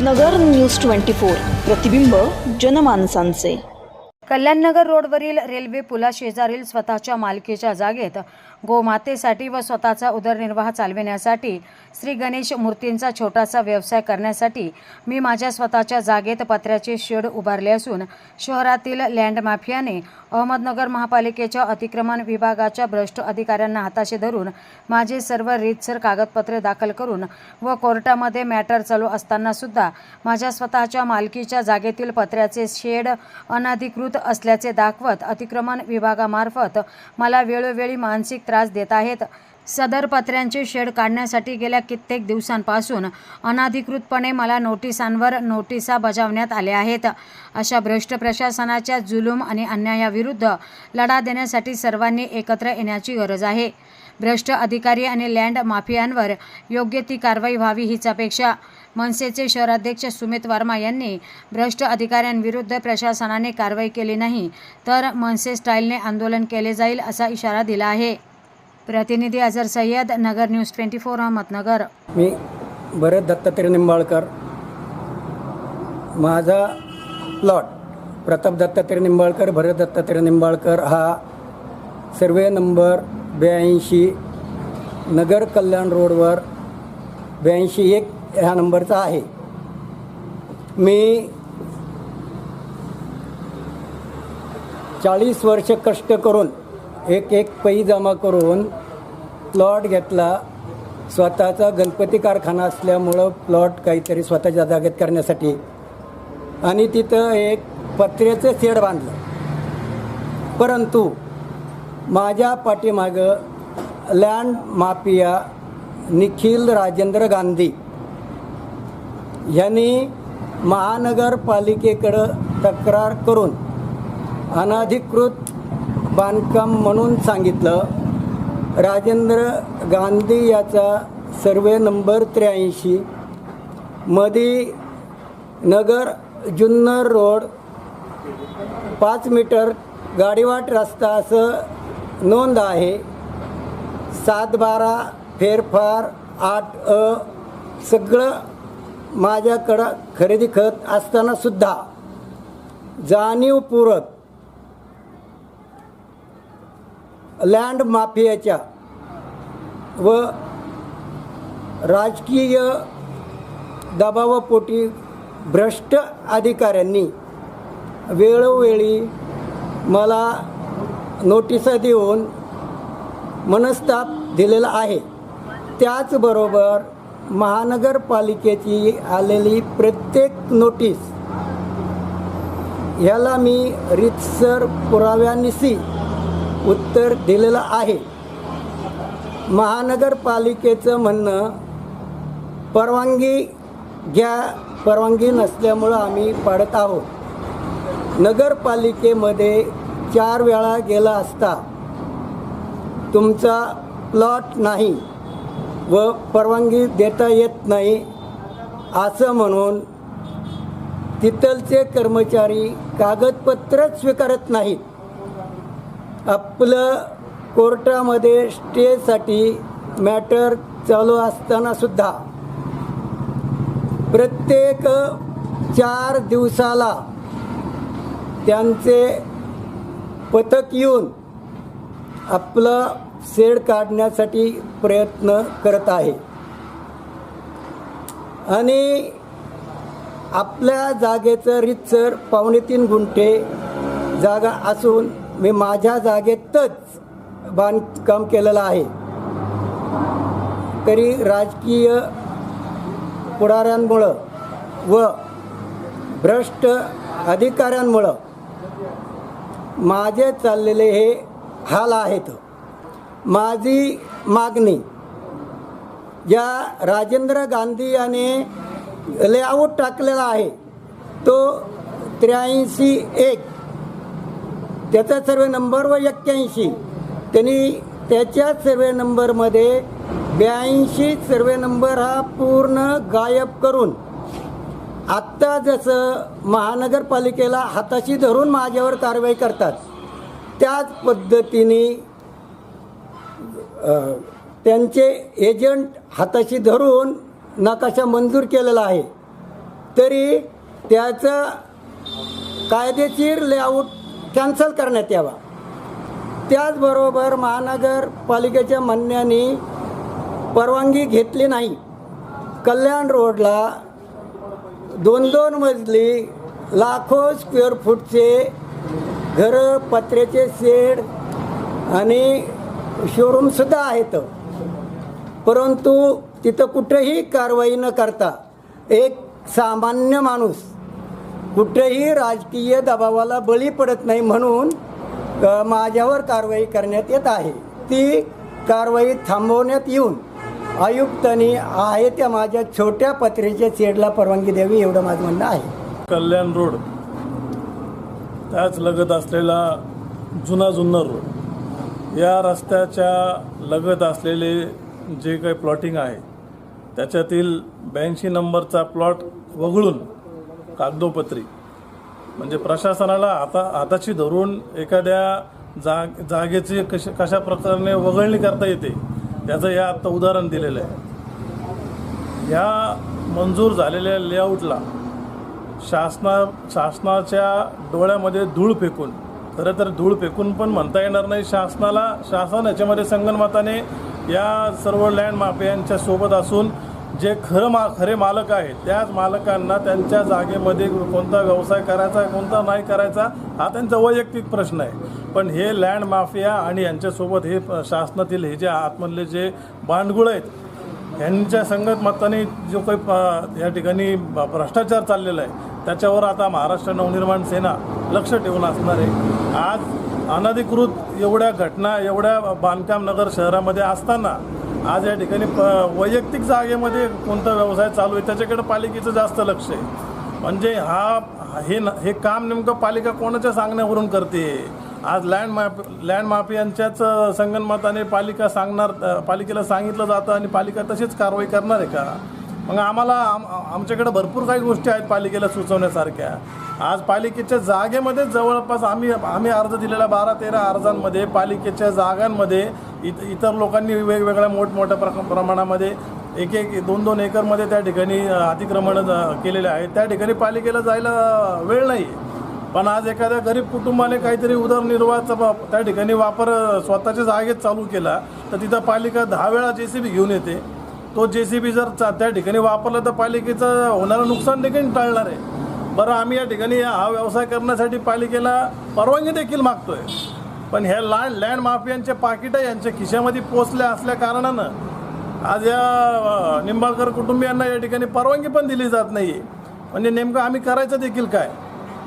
नगर news twenty four. प्रतिबिंब जनमानसांचे. कल्याणनगर रोडवरील railway पुलाशेजारील स्वतःच्या मालकीच्या जागेत गोमातेसाठी व स्वतःचा उदरनिर्वाह चालविण्यासाठी श्री गणेश मूर्तींचा छोटासा व्यवसाय करण्यासाठी मी माझ्या स्वतःच्या जागेत पत्र्याचे शेड उभारले असून शहरातील लँड माफियाने अहमदनगर महापालिकेच्या अतिक्रमण विभागाच्या भ्रष्ट अधिकाऱ्यांना हाताशी धरून माझे सर्व रीतसर कागदपत्रे दाखल करून व कोर्टामध्ये मॅटर चालू असतानासुद्धा माझ्या स्वतःच्या मालकीच्या जागेतील पत्र्याचे शेड अनधिकृत असल्याचे दाखवत अतिक्रमण विभागामार्फत मला वेळोवेळी मानसिक त्रास देत आहेत. सदर पत्र्यांचे शेड काढण्यासाठी गेल्या कित्येक दिवसांपासून अनाधिकृतपणे मला नोटिसांवर नोटिसा बजावण्यात आल्या आहेत. अशा भ्रष्ट प्रशासनाच्या जुलूम आणि अन्यायाविरुद्ध लढा देण्यासाठी सर्वांनी एकत्र येण्याची गरज आहे. भ्रष्ट अधिकारी आणि लँड माफियांवर योग्य ती कारवाई व्हावी हीच अपेक्षा. मनसेचे शहराध्यक्ष सुमित वर्मा यांनी भ्रष्ट अधिकाऱ्यांविरुद्ध प्रशासनाने कारवाई केली नाही तर मनसे स्टाईलने आंदोलन केले जाईल असा इशारा दिला आहे. प्रतिनिधी Ajar Sayyad Nagar news twenty four Ahmednagar. मी भरत दत्तात्रय निंबाळकर. माझा प्लॉट प्रताप दत्तात्रय निंबाळकर भरत दत्तात्रय निंबाळकर हा सर्वे नंबर ब्याऐंशी नगर कल्याण रोडवर ब्याऐंशी एक ह्या नंबरचा आहे. मी चाळीस वर्ष कष्ट करून एक एक पै जमा करून प्लॉट घेतला. स्वतःचा गणपती कारखाना असल्यामुळं प्लॉट काहीतरी स्वतःच्या जागेत करण्यासाठी. आणि तिथं एक पत्र्याचं शेड बांधलं. परंतु माझ्या पाठीमागं लँड माफिया निखिल राजेंद्र गांधी यांनी महानगरपालिकेकडं तक्रार करून अनाधिकृत बांधकाम म्हणून सांगितलं. राजेंद्र गांधी याचा सर्वे नंबर त्र्याऐंशी. मधी नगर जुन्नर रोड पाच मीटर गाडीवाट रस्ता असं नोंद आहे. सात बारा फेरफार आठ अ सगळं माझ्याकडं खरेदी खत असतानासुद्धा जाणीवपूर्वक लँड माफियाच्या व राजकीय दबावापोटी भ्रष्ट अधिकाऱ्यांनी वेळोवेळी मला नोटिसा देऊन मनस्ताप दिलेला आहे. त्याचबरोबर महानगरपालिकेची आलेली प्रत्येक नोटीस ह्याला मी रितसर पुराव्यानिशी उत्तर दिलेलं आहे. महानगरपालिकेचं म्हणणं परवानगी घ्या परवानगी नसल्यामुळं आम्ही पाडत आहोत. नगरपालिकेमध्ये चार वेळा गेला असता तुमचा प्लॉट नाही व परवानगी देता येत नाही असं म्हणून तिथलचे कर्मचारी कागदपत्रच स्वीकारत नाहीत. आपलं कोर्टामध्ये स्टेसाठी मॅटर चालू असतानासुद्धा प्रत्येक चार दिवसाला त्यांचे पथक येऊन आपलं सेड काढण्यासाठी प्रयत्न करत आहे. आणि आपल्या जागेचं रितसर पावणे तीन गुंठे जागा असून मी माझ्या जागेतच बांधकाम केलेलं आहे. तरी राजकीय पुढाऱ्यांमुळं व भ्रष्ट अधिकाऱ्यांमुळं माझे चाललेले हे हाल आहेत. माझी मागणी ज्या राजेंद्र गांधी याने लेआउट टाकलेला आहे तो त्र्याऐंशी एक त्याचा सर्वे नंबर व एक्क्याऐंशी. त्यांनी त्याच्या सर्वे नंबरमध्ये ब्याऐंशी सर्वे नंबर हा पूर्ण गायब करून आत्ता जसं महानगरपालिकेला हाताशी धरून माझ्यावर कारवाई करतात त्याच पद्धतीने त्यांचे एजंट हाताशी धरून नकाशा मंजूर केलेला आहे. तरी त्याचं कायदेशीर लेआउट कॅन्सल करण्यात यावा. त्याचबरोबर महानगरपालिकेच्या म्हणण्याने परवानगी घेतली नाही. कल्याण रोडला दोन दोन मजली लाखो स्क्वेअर फूटचे घरं पत्र्याचे शेड आणि शोरूमसुद्धा आहेत. परंतु तिथं कुठेही कारवाई न करता एक सामान्य माणूस कुठेही राजकीय दबावाला बळी पडत नाही म्हणून माझ्यावर कारवाई करण्यात येत आहे. ती कारवाई थांबवण्यात येऊन आयुक्तांनी आहे त्या माझ्या छोट्या पत्रेच्या चेडला परवानगी द्यावी एवढं माझं म्हणणं आहे. कल्याण रोड त्याच लगत असलेला जुना जुन्नर रोड. या रस्त्याच्या लगत असलेले जे काही प्लॉटिंग आहे त्याच्यातील ब्याऐंशी नंबरचा प्लॉट वगळून कागदोपत्री. म्हणजे प्रशासनाला आता हाताशी धरून एखाद्या जाग जागेची कश कशा प्रकारे वगळणी करता येते त्याचं या आत्ता उदाहरण दिलेलं आहे. या मंजूर झालेल्या लेआउटला शासना शासनाच्या डोळ्यामध्ये धूळ फेकून खरं तर धूळ फेकून पण म्हणता येणार नाही शासनाला शासन याच्यामध्ये संगणमताने या सर्व लँड माफियांच्या सोबत असून जे खरं मा खरे मालक आहेत त्याच मालकांना त्यांच्या जागेमध्ये कोणता व्यवसाय करायचा कोणता नाही करायचा हा त्यांचा वैयक्तिक प्रश्न आहे. पण हे लँड माफिया आणि यांच्यासोबत हे शासनातील हे जे आतमधले जे बांडगुळ आहेत यांच्या संगत मताने जो काही प- या ठिकाणी भ्रष्टाचार चाललेला आहे त्याच्यावर आता महाराष्ट्र नवनिर्माण सेना लक्ष ठेवून असणार आहे. आज अनधिकृत एवढ्या घटना एवढ्या बांधकाम नगर शहरामध्ये असताना आज या ठिकाणी प वैयक्तिक जागेमध्ये कोणता व्यवसाय चालू आहे त्याच्याकडे पालिकेचं जास्त लक्ष आहे. म्हणजे हा हे न- हे काम नेमकं पालिका कोणाच्या सांगण्यावरून करते? आज लँड माफ लँड माफियांच्याच संगणमताने पालिका सांगणार पालिकेला सांगितलं जातं आणि पालिका तशीच कारवाई करणार आहे का? मग आम्हाला आम आमच्याकडे भरपूर काही गोष्टी आहेत पालिकेला सुचवण्यासारख्या. आज पालिकेच्या जागेमध्ये जवळपास आम्ही आम्ही अर्ज दिलेल्या बारा तेरा अर्जांमध्ये पालिकेच्या जागांमध्ये इत इतर लोकांनी वेगवेगळ्या मोठमोठ्या प्र प्रमाणामध्ये एक एक दोन दोन एकरमध्ये त्या ठिकाणी अतिक्रमण केलेले आहेत. त्या ठिकाणी पालिकेला जायला वेळ नाही. पण आज एखाद्या गरीब कुटुंबाने काहीतरी उदरनिर्वाहाचा त्या ठिकाणी वापर स्वतःच्या जागेत चालू केला तर तिथं पालिका दहा वेळा जे सी बी घेऊन येते. तो जे सी बी जर चा- त्या ठिकाणी वापरला तर पालिकेचं होणारं नुकसान देखील टाळणार आहे. बरं आम्ही या ठिकाणी हा व्यवसाय करण्यासाठी पालिकेला परवानगी देखील मागतोय. पण ह्या लँड लँड माफियांचे पाकिटं यांच्या खिशामध्ये पोचल्या असल्या कारणानं आज या निंबाळकर कुटुंबियांना या ठिकाणी परवानगी पण दिली जात नाही म्हणजे नेमकं आम्ही करायचं देखील काय?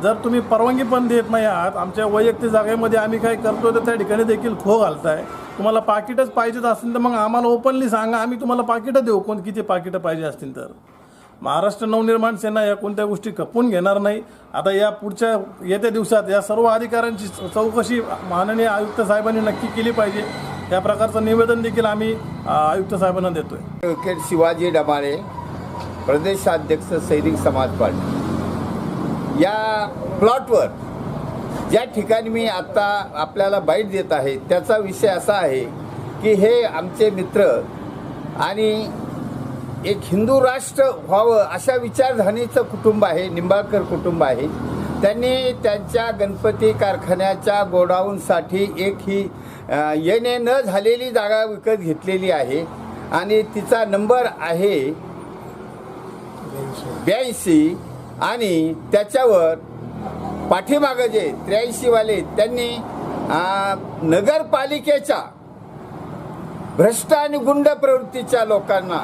जर तुम्ही परवानगी पण देत नाही आहात आमच्या वैयक्तिक जागेमध्ये आम्ही काय करतो तर त्या ठिकाणी देखील खो घालताय. तुम्हाला पाकिटच पाहिजेच असतील तर मग आम्हाला ओपनली सांगा आम्ही तुम्हाला पाकिटं देऊ. कोण किती पाकिटं पाहिजे असतील तर? महाराष्ट्र नवनिर्माण सेना या कोणत्या गोष्टी खपून घेणार नाही. आता या पुढच्या येत्या दिवसात या सर्व अधिकाऱ्यांची चौकशी माननीय आयुक्त साहेबांनी नक्की केली पाहिजे. या प्रकारचं निवेदन देखील आम्ही आयुक्त साहेबांना देतोय. शिवाजी डमाळे प्रदेशाध्यक्ष सैनिक समाज पार्टी. या प्लॉटवर ज्या ठिकाणी मी आत्ता आपल्याला बाईट देत आहे त्याचा विषय असा आहे की हे आमचे मित्र आणि एक हिंदू राष्ट्र व्हावं अशा विचारधारणीचं कुटुंब आहे निंबाळकर कुटुंब आहे. त्यांनी त्यांच्या गणपती कारखान्याच्या गोडाऊनसाठी एक ही येणे न झालेली जागा विकत घेतलेली आहे आणि तिचा नंबर आहे ब्याऐंशी. आणि त्याच्यावर पाठीमागं जे त्र्याऐंशीवाले त्यांनी नगरपालिकेच्या भ्रष्ट आणि गुंड प्रवृत्तीच्या लोकांना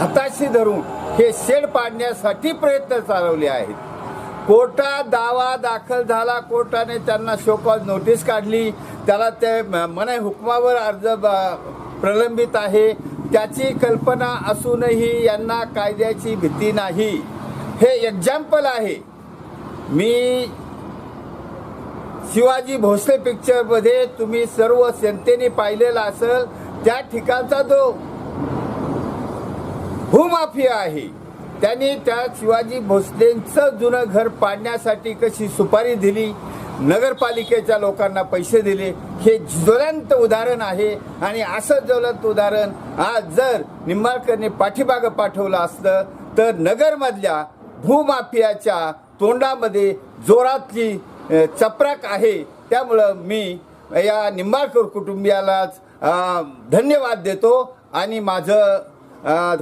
हाताशी धरून हे शेड पाडण्यासाठी प्रयत्न चालवले आहेत. कोर्टात दावा दाखल झाला कोर्टाने त्यांना शोकॉज नोटीस काढली. त्याला ते म- मनाई हुकमावर अर्ज प्रलंबित आहे. त्याची कल्पना असूनही यांना कायद्याची भीती नाही. हे एक्झाम्पल आहे. मी शिवाजी भोसले पिक्चरमध्ये तुम्ही सर्व जनतेने पाहिलेला असेल त्या ठिकाणचा जो भूमाफिया आहे. त्यांनी त्या शिवाजी भोसलेंचं जुनं घर पाडण्यासाठी कशी सुपारी दिली नगरपालिकेच्या लोकांना पैसे दिले हे ज्वलंत उदाहरण आहे. आणि असं ज्वलंत उदाहरण आज जर निंबाळकरने पाठीमागं पाठवलं असतं तर नगरमधल्या भूमाफियाच्या तोंडामध्ये जोरातली चपराक आहे. त्यामुळं मी या निंबाळकर कुटुंबियालाच धन्यवाद देतो. आणि माझं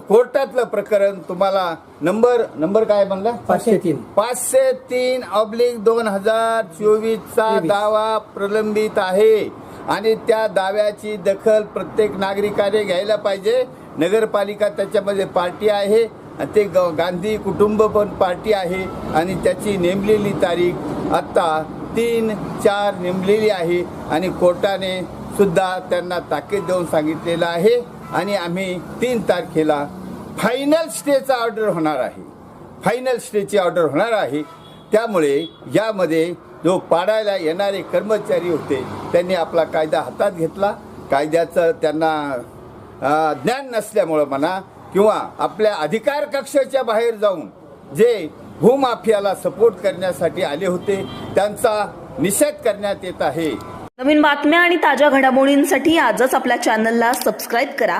कोर्टातलं प्रकरण तुम्हाला नंबर नंबर काय म्हणला पाचशे तीन. पाचशे तीन ऑब्लिक दोन हजार चोवीसचा. दावा प्रलंबित आहे. आणि त्या दाव्याची दखल प्रत्येक नागरिकाने घ्यायला पाहिजे. नगरपालिका त्याच्यामध्ये पार्टी आहे. ते ग- गांधी कुटुंब पण पार्टी आहे आणि त्याची नेमलेली तारीख आत्ता तीन चार नेमलेली आहे आणि कोर्टाने सुद्धा त्यांना ताकीद देऊन सांगितलेलं आहे आणि आम्ही तीन तारखेला फायनल स्टेचा ऑर्डर होणार आहे. फायनल स्टेची ऑर्डर होणार आहे. त्यामुळे यामध्ये जो पाडायला येणारे कर्मचारी होते त्यांनी आपला कायदा हातात घेतला. कायद्याचं त्यांना ज्ञान नसल्यामुळं म्हणा किंवा आपल्या अधिकार कक्षाच्या बाहेर जाऊन जे भूमाफियाला सपोर्ट करण्यासाठी आले होते त्यांचा निषेध करण्यात येत आहे. नवीन बातम्या आणि ताज्या घडामोडींसाठी आजच आपल्या चॅनलला सबस्क्राईब करा.